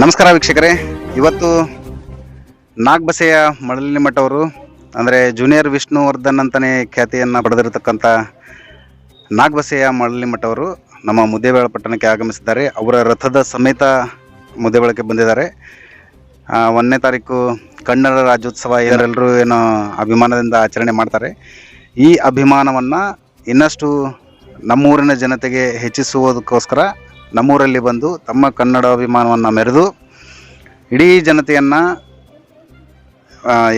ನಮಸ್ಕಾರ ವೀಕ್ಷಕರೇ. ಇವತ್ತು ನಾಗಬಸೆಯ ಮಠ ಅವರು ಅಂದರೆ ಜೂನಿಯರ್ ವಿಷ್ಣುವರ್ಧನ್ ಅಂತಲೇ ಖ್ಯಾತಿಯನ್ನು ಪಡೆದಿರತಕ್ಕಂಥ ನಾಗಬಸೆಯ ಮಠ ಅವರು ನಮ್ಮ ಮುದ್ದೇಬೇಳ ಪಟ್ಟಣಕ್ಕೆ ಆಗಮಿಸಿದ್ದಾರೆ. ಅವರ ರಥದ ಸಮೇತ ಮುದ್ದೇಬೇಳಕ್ಕೆ ಬಂದಿದ್ದಾರೆ. ಒಂದನೇ ತಾರೀಕು ಕನ್ನಡ ರಾಜ್ಯೋತ್ಸವ ಇವರೆಲ್ಲರೂ ಏನೋ ಅಭಿಮಾನದಿಂದ ಆಚರಣೆ ಮಾಡ್ತಾರೆ. ಈ ಅಭಿಮಾನವನ್ನು ಇನ್ನಷ್ಟು ನಮ್ಮೂರಿನ ಜನತೆಗೆ ಹೆಚ್ಚಿಸುವುದಕ್ಕೋಸ್ಕರ ನಮ್ಮೂರಲ್ಲಿ ಬಂದು ತಮ್ಮ ಕನ್ನಡ ಅಭಿಮಾನವನ್ನು ಮೆರೆದು ಇಡೀ ಜನತೆಯನ್ನು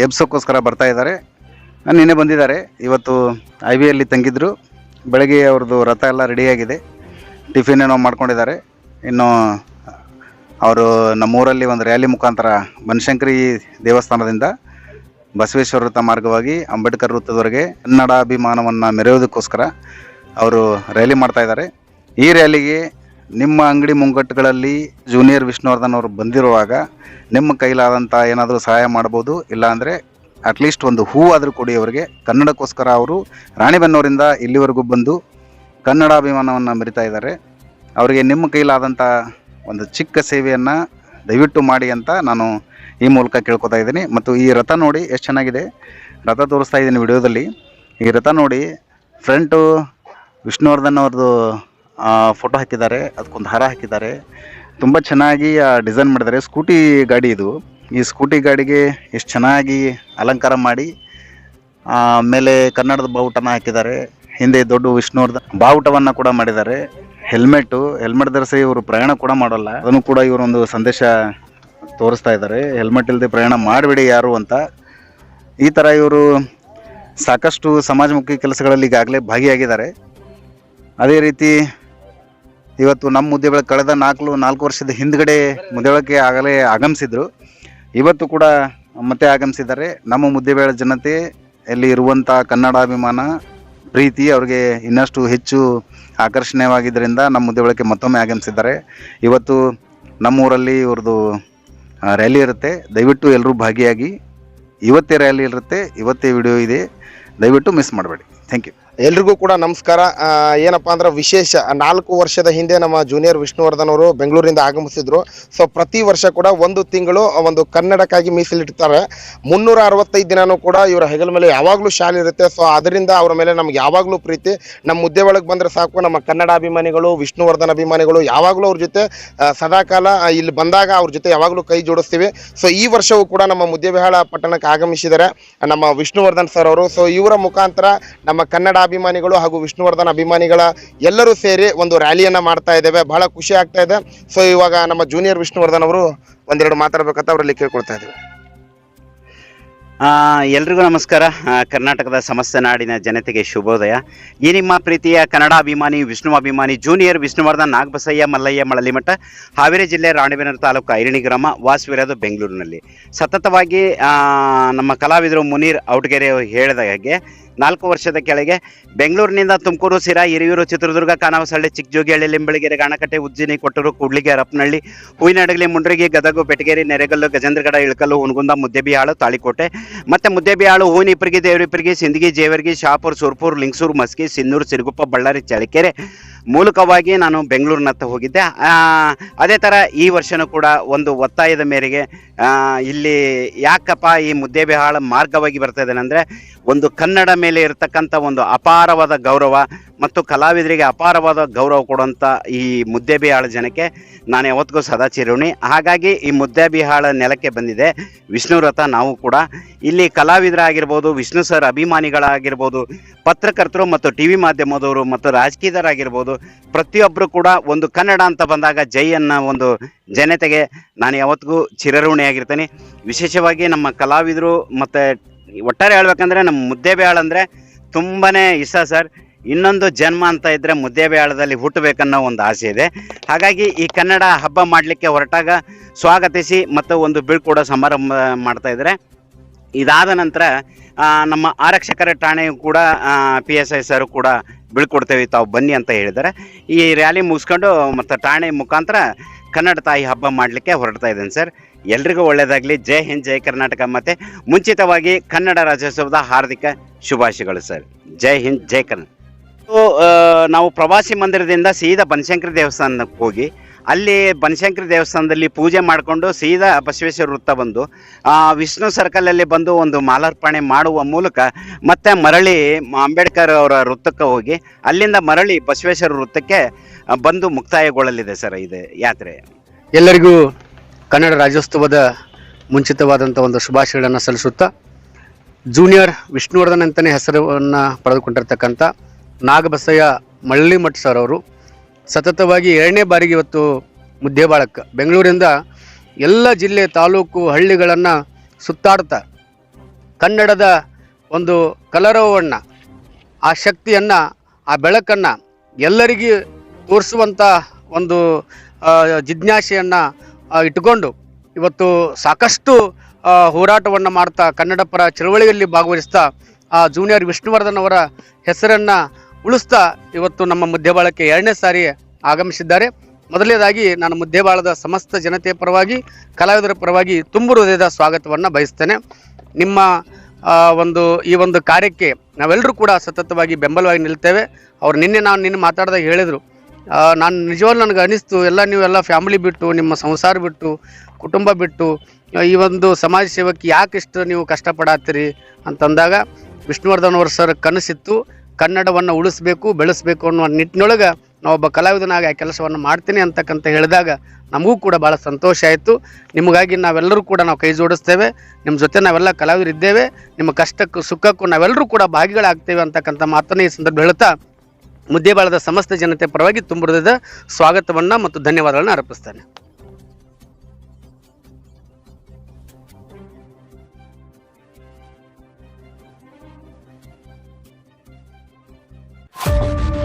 ಎಬ್ಸೋಕ್ಕೋಸ್ಕರ ಬರ್ತಾ ಇದ್ದಾರೆ. ನಿನ್ನೆ ಬಂದಿದ್ದಾರೆ. ಇವತ್ತು ಐ ವಿಯಲ್ಲಿ ತಂಗಿದ್ರು. ಬೆಳಗ್ಗೆ ಅವ್ರದ್ದು ರಥ ಎಲ್ಲ ರೆಡಿಯಾಗಿದೆ ಟಿಫಿನ್ ಏನೋ ಮಾಡ್ಕೊಂಡಿದ್ದಾರೆ. ಇನ್ನು ಅವರು ನಮ್ಮೂರಲ್ಲಿ ಒಂದು ರ್ಯಾಲಿ ಮುಖಾಂತರ ಬನಶಂಕರಿ ದೇವಸ್ಥಾನದಿಂದ ಬಸವೇಶ್ವರ ವೃತ್ತ ಮಾರ್ಗವಾಗಿ ಅಂಬೇಡ್ಕರ್ ವೃತ್ತದವರೆಗೆ ಕನ್ನಡ ಅಭಿಮಾನವನ್ನು ಮೆರೆಯೋದಕ್ಕೋಸ್ಕರ ಅವರು ರ್ಯಾಲಿ ಮಾಡ್ತಾ ಇದ್ದಾರೆ. ಈ ರ್ಯಾಲಿಗೆ ನಿಮ್ಮ ಅಂಗಡಿ ಮುಂಗಟ್ಟುಗಳಲ್ಲಿ ಜೂನಿಯರ್ ವಿಷ್ಣುವರ್ಧನ್ ಅವರು ಬಂದಿರುವಾಗ ನಿಮ್ಮ ಕೈಲಾದಂಥ ಏನಾದರೂ ಸಹಾಯ ಮಾಡ್ಬೋದು ಇಲ್ಲಾಂದರೆ ಅಟ್ಲೀಸ್ಟ್ ಒಂದು ಹೂ ಆದರೂ ಕೊಡಿ ಅವರಿಗೆ. ಕನ್ನಡಕ್ಕೋಸ್ಕರ ಅವರು ರಾಣಿಬೆನ್ನೂರಿಂದ ಇಲ್ಲಿವರೆಗೂ ಬಂದು ಕನ್ನಡಾಭಿಮಾನವನ್ನು ಮರಿತಾ ಇದ್ದಾರೆ. ಅವರಿಗೆ ನಿಮ್ಮ ಕೈಲಾದಂಥ ಒಂದು ಚಿಕ್ಕ ಸೇವೆಯನ್ನು ದಯವಿಟ್ಟು ಮಾಡಿ ಅಂತ ನಾನು ಈ ಮೂಲಕ ಕೇಳ್ಕೊತಾ ಇದ್ದೀನಿ. ಮತ್ತು ಈ ರಥ ನೋಡಿ ಎಷ್ಟು ಚೆನ್ನಾಗಿದೆ. ರಥ ತೋರಿಸ್ತಾ ಇದ್ದೀನಿ ವಿಡಿಯೋದಲ್ಲಿ. ಈ ರಥ ನೋಡಿ ಫ್ರಂಟು ವಿಷ್ಣುವರ್ಧನ್ ಅವ್ರದ್ದು ಫೋಟೋ ಹಾಕಿದ್ದಾರೆ, ಅದಕ್ಕೊಂದು ಹಾರ ಹಾಕಿದ್ದಾರೆ. ತುಂಬ ಚೆನ್ನಾಗಿ ಡಿಸೈನ್ ಮಾಡಿದ್ದಾರೆ. ಸ್ಕೂಟಿ ಗಾಡಿ ಇದು. ಈ ಸ್ಕೂಟಿ ಗಾಡಿಗೆ ಎಷ್ಟು ಚೆನ್ನಾಗಿ ಅಲಂಕಾರ ಮಾಡಿ ಆಮೇಲೆ ಕನ್ನಡದ ಬಾವುಟನ ಹಾಕಿದ್ದಾರೆ. ಹಿಂದೆ ದೊಡ್ಡ ವಿಷ್ಣುವರ್ಧನ್ ಬಾವುಟವನ್ನು ಕೂಡ ಮಾಡಿದ್ದಾರೆ. ಹೆಲ್ಮೆಟ್ಟು ಹೆಲ್ಮೆಟ್ ಧರಿಸಿ ಇವರು ಪ್ರಯಾಣ ಕೂಡ ಮಾಡೋಲ್ಲ. ಅದನ್ನು ಕೂಡ ಇವರೊಂದು ಸಂದೇಶ ತೋರಿಸ್ತಾ ಇದ್ದಾರೆ. ಹೆಲ್ಮೆಟ್ ಇಲ್ಲದೆ ಪ್ರಯಾಣ ಮಾಡಬೇಡಿ ಯಾರು ಅಂತ. ಈ ಥರ ಇವರು ಸಾಕಷ್ಟು ಸಮಾಜಮುಖಿ ಕೆಲಸಗಳಲ್ಲಿ ಈಗಾಗಲೇ ಭಾಗಿಯಾಗಿದ್ದಾರೆ. ಅದೇ ರೀತಿ ಇವತ್ತು ನಮ್ಮ ಮುದ್ದೆ ಬೆಳಕು ಕಳೆದ ನಾಲ್ಕು ನಾಲ್ಕು ವರ್ಷದ ಹಿಂದ್ಗಡೆ ಮುದ್ದೆ ಬೆಳಕೆ ಆಗಲೇ ಆಗಮಿಸಿದ್ರು. ಇವತ್ತು ಕೂಡ ಮತ್ತೆ ಆಗಮಿಸಿದ್ದಾರೆ. ನಮ್ಮ ಮುದ್ದೆಬೇಳ ಜನತೆ ಅಲ್ಲಿ ಇರುವಂಥ ಕನ್ನಡಾಭಿಮಾನ ಪ್ರೀತಿ ಅವ್ರಿಗೆ ಇನ್ನಷ್ಟು ಹೆಚ್ಚು ಆಕರ್ಷಣೀಯವಾಗಿದ್ದರಿಂದ ನಮ್ಮ ಮುದ್ದೆ ಮುದ್ದೆಬೆಳಕ್ಕೆ ಮತ್ತೊಮ್ಮೆ ಆಗಮಿಸಿದ್ದಾರೆ. ಇವತ್ತು ನಮ್ಮೂರಲ್ಲಿ ಇವ್ರದ್ದು ರ್ಯಾಲಿ ಇರುತ್ತೆ. ದಯವಿಟ್ಟು ಎಲ್ಲರೂ ಭಾಗಿಯಾಗಿ. ಇವತ್ತೇ ರ್ಯಾಲಿ ಇರುತ್ತೆ. ಇವತ್ತೇ ವಿಡಿಯೋ ಇದೆ. ದಯವಿಟ್ಟು ಮಿಸ್ ಮಾಡಬೇಡಿ. ಥ್ಯಾಂಕ್ ಯು ಎಲ್ರಿಗೂ ಕೂಡ ನಮಸ್ಕಾರ. ಏನಪ್ಪ ಅಂದ್ರೆ ವಿಶೇಷ, ನಾಲ್ಕು ವರ್ಷದ ಹಿಂದೆ ನಮ್ಮ ಜೂನಿಯರ್ ವಿಷ್ಣುವರ್ಧನ್ ಅವರು ಬೆಂಗಳೂರಿಂದ ಆಗಮಿಸಿದ್ರು. ಸೊ ಪ್ರತಿ ವರ್ಷ ಕೂಡ ಒಂದು ತಿಂಗಳು ಒಂದು ಕನ್ನಡಕ್ಕಾಗಿ ಮೀಸಲಿಡ್ತಾರೆ. ಮುನ್ನೂರ ಅರವತ್ತೈದು ದಿನಾನೂ ಕೂಡ ಇವರ ಹೆಗಲ ಮೇಲೆ ಯಾವಾಗಲೂ ಶಾಲೆ ಇರುತ್ತೆ. ಸೊ ಅದರಿಂದ ಅವರ ಮೇಲೆ ನಮ್ಗೆ ಯಾವಾಗಲೂ ಪ್ರೀತಿ. ನಮ್ಮ ಮುದ್ದೆ ಒಳಗೆ ಬಂದರೆ ಸಾಕು, ನಮ್ಮ ಕನ್ನಡ ಅಭಿಮಾನಿಗಳು, ವಿಷ್ಣುವರ್ಧನ್ ಅಭಿಮಾನಿಗಳು ಯಾವಾಗಲೂ ಅವ್ರ ಜೊತೆ ಸದಾಕಾಲ ಇಲ್ಲಿ ಬಂದಾಗ ಅವ್ರ ಜೊತೆ ಯಾವಾಗಲೂ ಕೈ ಜೋಡಿಸ್ತೀವಿ. ಸೊ ಈ ವರ್ಷವೂ ಕೂಡ ನಮ್ಮ ಮುದ್ದೆಬಿಹಾಳ ಪಟ್ಟಣಕ್ಕೆ ಆಗಮಿಸಿದ್ದಾರೆ, ನಮ್ಮ ವಿಷ್ಣುವರ್ಧನ್ ಸರ್ ಅವರು. ಸೊ ಇವರ ಮುಖಾಂತರ ನಮ್ಮ ಕನ್ನಡ ಅಭಿಮಾನಿಗಳು ಹಾಗೂ ವಿಷ್ಣುವರ್ಧನ್ ಅಭಿಮಾನಿಗಳ ಎಲ್ಲರೂ ಸೇರಿ ಒಂದು ರ್ಯಾಲಿಯನ್ನು ಮಾಡ್ತಾ ಇದ್ದೇವೆ. ಬಹಳ ಖುಷಿ ಆಗ್ತಾ ಇದೆ. ಸೊ ಇವಾಗ ನಮ್ಮ ಜೂನಿಯರ್ ವಿಷ್ಣುವರ್ಧನ್ ಅವರು ಒಂದೆರಡು ಮಾತಾಡ್ಬೇಕಂತ ಅವರಲ್ಲಿ ಕೇಳ್ಕೊಳ್ತಾ ಇದ್ದೇವೆ. ಎಲ್ರಿಗೂ ನಮಸ್ಕಾರ. ಕರ್ನಾಟಕದ ಸಮಸ್ತ ನಾಡಿನ ಜನತೆಗೆ ಶುಭೋದಯ. ಈ ನಿಮ್ಮ ಪ್ರೀತಿಯ ಕನ್ನಡ ಅಭಿಮಾನಿ, ವಿಷ್ಣು ಅಭಿಮಾನಿ ಜೂನಿಯರ್ ವಿಷ್ಣುವರ್ಧನ್ ನಾಗಬಸಯ್ಯ ಮಲ್ಲಯ್ಯ ಮಳಲಿಮಠ, ಹಾವೇರಿ ಜಿಲ್ಲೆ ರಾಣಿಬೆನ್ನೂರು ತಾಲೂಕು ಐರಣಿ ಗ್ರಾಮ, ವಾಸವಿರೋದು ಬೆಂಗಳೂರಿನಲ್ಲಿ. ಸತತವಾಗಿ ನಮ್ಮ ಕಲಾವಿದರು ಮುನೀರ್ ಔಟ್ಗೆರೆ ಹೇಳಿದ ಹಾಗೆ ನಾಲ್ಕು ವರ್ಷದ ಕೆಳಗೆ ಬೆಂಗಳೂರಿನಿಂದ ತುಮಕೂರು ಸಿರಾ ಹಿರಿಯೂರು ಚಿತ್ರದುರ್ಗ ಕಾನವಸಳ್ಳಿ ಚಿಕ್ಕಜೋಗಿಹಳ್ಳಿ ಲಿಂಬಳಿಗೆರೆ ಗಾಣಕಟ್ಟೆ ಉಜ್ಜಿನಿ ಕೊಟ್ಟೂರು ಕೂಡ್ಲಿಗೆ ಹರಪನಹಳ್ಳಿ ಹೂವಿನಡಗಲಿ ಮುಂಡ್ರಿಗಿ ಗದಗು ಬೆಟಗೇರಿ ನೆರೆಗಲ್ಲು ಗಜೇಂದ್ರಗಡ ಇಳಕಲ್ಲು ಹುನಗುಂದ ಮುದ್ದೆಬಿಹಾಳು ತಾಳಿಕೋಟೆ ಮತ್ತೆ ಮುದ್ದೆಬಿಹಾಳು ಹೂವಿನಿಪ್ರಿಗೆ ದೇವರಿಪ್ರಿಗೆ ಸಿಂದಗಿ ಜೇವರ್ಗಿ ಶಾಪುರ್ ಸುರ್ಪುರ್ ಲಿಂಗಸೂರು ಮಸ್ಕಿ ಸಿನ್ನೂರು ಸಿರುಗುಪ್ಪ ಬಳ್ಳಾರಿ ಚಳಿಕೆರೆ ಮೂಲಕವಾಗಿ ನಾನು ಬೆಂಗಳೂರಿನತ್ತ ಹೋಗಿದ್ದೆ. ಅದೇ ಥರ ಈ ವರ್ಷನೂ ಕೂಡ ಒಂದು ಒತ್ತಾಯದ ಮೇರೆಗೆ ಇಲ್ಲಿ ಯಾಕಪ್ಪ ಈ ಮುದ್ದೆಬಿಹಾಳ ಮಾರ್ಗವಾಗಿ ಬರ್ತಾ ಇದ್ದೇನೆ ಅಂದರೆ ಒಂದು ಕನ್ನಡ ಮೇಲೆ ಇರತಕ್ಕಂಥ ಒಂದು ಅಪಾರವಾದ ಗೌರವ ಮತ್ತು ಕಲಾವಿದರಿಗೆ ಅಪಾರವಾದ ಗೌರವ ಕೊಡುವಂಥ ಈ ಮುದ್ದೆಬಿಹಾಳ ಜನಕ್ಕೆ ನಾನು ಯಾವತ್ತಿಗೂ ಸದಾ ಚಿರುಣಿ ಹಾಗಾಗಿ ಈ ಮುದ್ದೆಬಿಹಾಳ ನೆಲಕ್ಕೆ ಬಂದಿದೆ. ವಿಷ್ಣು ರಥ ನಾವು ಕೂಡ ಇಲ್ಲಿ ಕಲಾವಿದರಾಗಿರ್ಬೋದು, ವಿಷ್ಣು ಸರ್ ಅಭಿಮಾನಿಗಳಾಗಿರ್ಬೋದು, ಪತ್ರಕರ್ತರು ಮತ್ತು ಟಿ ವಿ ಮಾಧ್ಯಮದವರು ಮತ್ತು ರಾಜಕೀಯದವರಾಗಿರ್ಬೋದು ಪ್ರತಿಯೊಬ್ಬರು ಕೂಡ ಒಂದು ಕನ್ನಡ ಅಂತ ಬಂದಾಗ ಜೈ ಅನ್ನೋ ಒಂದು ಜನತೆಗೆ ನಾನು ಯಾವತ್ತಿಗೂ ಚಿರಋಣಿಯಾಗಿರ್ತೇನೆ. ವಿಶೇಷವಾಗಿ ನಮ್ಮ ಕಲಾವಿದರು ಮತ್ತು ಒಟ್ಟಾರೆ ಹೇಳ್ಬೇಕಂದ್ರೆ ನಮ್ಮ ಮುದ್ದೆಬೇಳ ಅಂದರೆ ತುಂಬಾ ಇಷ್ಟ ಸರ್. ಇನ್ನೊಂದು ಜನ್ಮ ಅಂತ ಇದ್ರೆ ಮುದ್ದೇಬೇಳದಲ್ಲಿ ಹುಟ್ಟಬೇಕನ್ನೋ ಒಂದು ಆಸೆ ಇದೆ. ಹಾಗಾಗಿ ಈ ಕನ್ನಡ ಹಬ್ಬ ಮಾಡಲಿಕ್ಕೆ ಹೊರಟಾಗ ಸ್ವಾಗತಿಸಿ ಮತ್ತು ಒಂದು ಬೀಳ್ಕೊಡೋ ಸಮಾರಂಭ ಮಾಡ್ತಾ ಇದ್ದಾರೆ ಇದಾದ ನಂತರ ನಮ್ಮ ಆರಕ್ಷಕರ ಠಾಣೆಯು ಕೂಡ ಪಿ ಎಸ್ ಐ ಸರ್ ಕೂಡ ಬೀಳ್ಕೊಡ್ತೇವೆ, ತಾವು ಬನ್ನಿ ಅಂತ ಹೇಳಿದ್ದಾರೆ. ಈ ರ್ಯಾಲಿ ಮುಗಿಸ್ಕೊಂಡು ಮತ್ತು ಠಾಣೆ ಮುಖಾಂತರ ಕನ್ನಡ ತಾಯಿ ಹಬ್ಬ ಮಾಡಲಿಕ್ಕೆ ಹೊರಡ್ತಾ ಇದ್ದೇನೆ ಸರ್. ಎಲ್ರಿಗೂ ಒಳ್ಳೆಯದಾಗಲಿ ಜೈ ಹಿಂದ್, ಜೈ ಕರ್ನಾಟಕ. ಮತ್ತು ಮುಂಚಿತವಾಗಿ ಕನ್ನಡ ರಾಜ್ಯೋತ್ಸವದ ಹಾರ್ದಿಕ ಶುಭಾಶಯಗಳು ಸರ್. ಜೈ ಹಿಂದ್, ಜೈ ಕರ್ನಾಟಕ. ನಾವು ಪ್ರವಾಸಿ ಮಂದಿರದಿಂದ ಸೀದಾ ಬನಶಂಕರಿ ದೇವಸ್ಥಾನಕ್ಕೆ ಹೋಗಿ ಅಲ್ಲಿ ಬನಶಂಕರಿ ದೇವಸ್ಥಾನದಲ್ಲಿ ಪೂಜೆ ಮಾಡಿಕೊಂಡು ಸೀದಾ ಬಸವೇಶ್ವರ ವೃತ್ತ ಬಂದು ಆ, ವಿಷ್ಣು ಸರ್ಕಲಲ್ಲಿ ಬಂದು ಒಂದು ಮಾಲಾರ್ಪಣೆ ಮಾಡುವ ಮೂಲಕ ಮತ್ತೆ ಮರಳಿ ಅಂಬೇಡ್ಕರ್ ಅವರ ವೃತ್ತಕ್ಕೆ ಹೋಗಿ ಅಲ್ಲಿಂದ ಮರಳಿ ಬಸವೇಶ್ವರ ವೃತ್ತಕ್ಕೆ ಬಂದು ಮುಕ್ತಾಯಗೊಳ್ಳಲಿದೆ ಸರ್ ಇದು ಯಾತ್ರೆ. ಎಲ್ಲರಿಗೂ ಕನ್ನಡ ರಾಜ್ಯೋತ್ಸವದ ಮುಂಚಿತವಾದಂಥ ಒಂದು ಶುಭಾಶಯಗಳನ್ನು ಸಲ್ಲಿಸುತ್ತಾ ಜೂನಿಯರ್ ವಿಷ್ಣುವರ್ಧನ್ ಅಂತಲೇ ಹೆಸರನ್ನು ಪಡೆದುಕೊಂಡಿರ್ತಕ್ಕಂಥ ನಾಗಬಸಯ್ಯ ಮಳ್ಳಿಮಠ್ ಸರ್ ಅವರು. ಸತತವಾಗಿ ಎರಡನೇ ಬಾರಿಗೆ ಇವತ್ತು ಮುದ್ದೇಬಾಳಕ್ಕೆ. ಬೆಂಗಳೂರಿಂದ ಎಲ್ಲ ಜಿಲ್ಲೆ, ತಾಲೂಕು, ಹಳ್ಳಿಗಳನ್ನು ಸುತ್ತಾಡ್ತಾ ಕನ್ನಡದ ಒಂದು ಕಲರವವನ್ನು ಆ ಶಕ್ತಿಯನ್ನು, ಆ ಬೆಳಕನ್ನು ಎಲ್ಲರಿಗೂ ತೋರಿಸುವಂಥ ಒಂದು ಜಿಜ್ಞಾಸೆಯನ್ನು ಇಟ್ಟುಕೊಂಡು ಇವತ್ತು ಸಾಕಷ್ಟು ಹೋರಾಟವನ್ನು ಮಾಡ್ತಾ ಕನ್ನಡ ಪರ ಚಳವಳಿಯಲ್ಲಿ ಭಾಗವಹಿಸ್ತಾ, ಆ, ಜೂನಿಯರ್ ವಿಷ್ಣುವರ್ಧನ್ ಅವರ ಹೆಸರನ್ನು ಉಳಿಸ್ತಾ ಇವತ್ತು ನಮ್ಮ ಮುದ್ದೆಬಾಳಕ್ಕೆ ಎರಡನೇ ಸಾರಿ ಆಗಮಿಸಿದ್ದಾರೆ. ಮೊದಲನೇದಾಗಿ ನಾನು ಮುದ್ದೇಬಾಳದ ಸಮಸ್ತ ಜನತೆಯ ಪರವಾಗಿ, ಕಲಾವಿದರ ಪರವಾಗಿ ತುಂಬು ಹೃದಯದ ಸ್ವಾಗತವನ್ನು ಬಯಸ್ತೇನೆ. ನಿಮ್ಮ ಒಂದು, ಈ ಒಂದು ಕಾರ್ಯಕ್ಕೆ ನಾವೆಲ್ಲರೂ ಕೂಡ ಸತತವಾಗಿ ಬೆಂಬಲವಾಗಿ ನಿಲ್ತೇವೆ. ಅವ್ರು ನಿನ್ನೆ ನಾನು ನಿನ್ನೆ ಮಾತಾಡಿದಾಗ ಹೇಳಿದರು ನಾನು ನಿಜವಾಗ್ಲೂ ನನಗೆ ಅನಿಸ್ತು, ಎಲ್ಲ ನೀವೆಲ್ಲ ಫ್ಯಾಮಿಲಿ ಬಿಟ್ಟು, ನಿಮ್ಮ ಸಂಸಾರ ಬಿಟ್ಟು, ಕುಟುಂಬ ಬಿಟ್ಟು, ಈ ಒಂದು ಸಮಾಜ ಸೇವಕ್ಕೆ ಯಾಕೆ ಇಷ್ಟು ನೀವು ಕಷ್ಟಪಡಾತ್ತೀರಿ ಅಂತಂದಾಗ ವಿಷ್ಣುವರ್ಧನ್ ಅವರು ಸರ್ ಕನಸಿತ್ತು. ಕನ್ನಡವನ್ನು ಉಳಿಸ್ಬೇಕು, ಬೆಳೆಸಬೇಕು ಅನ್ನುವ ನಿಟ್ಟಿನೊಳಗೆ ನಾವೊಬ್ಬ ಕಲಾವಿದನಾಗಿ ಆ ಕೆಲಸವನ್ನು ಮಾಡ್ತೀನಿ ಅಂತಕ್ಕಂತ ಹೇಳಿದಾಗ ನಮಗೂ ಕೂಡ ಭಾಳ ಸಂತೋಷ ಆಯಿತು. ನಿಮಗಾಗಿ ನಾವೆಲ್ಲರೂ ಕೂಡ ನಾವು ಕೈ ಜೋಡಿಸ್ತೇವೆ. ನಿಮ್ಮ ಜೊತೆ ನಾವೆಲ್ಲ ಕಲಾವಿದರು ಇದ್ದೇವೆ. ನಿಮ್ಮ ಕಷ್ಟಕ್ಕೂ ಸುಖಕ್ಕೂ ನಾವೆಲ್ಲರೂ ಕೂಡ ಭಾಗಿಗಳಾಗ್ತೇವೆ ಅಂತಕ್ಕಂಥ ಮಾತನ್ನು ಈ ಸಂದರ್ಭ ಹೇಳ್ತಾ ಮುದ್ದೇಬಾಳದ ಸಮಸ್ತ ಜನತೆ ಪರವಾಗಿ ತುಂಬ ಹೃದಯದ ಸ್ವಾಗತವನ್ನು ಮತ್ತು ಧನ್ಯವಾದಗಳನ್ನು ಅರ್ಪಿಸ್ತೇನೆ.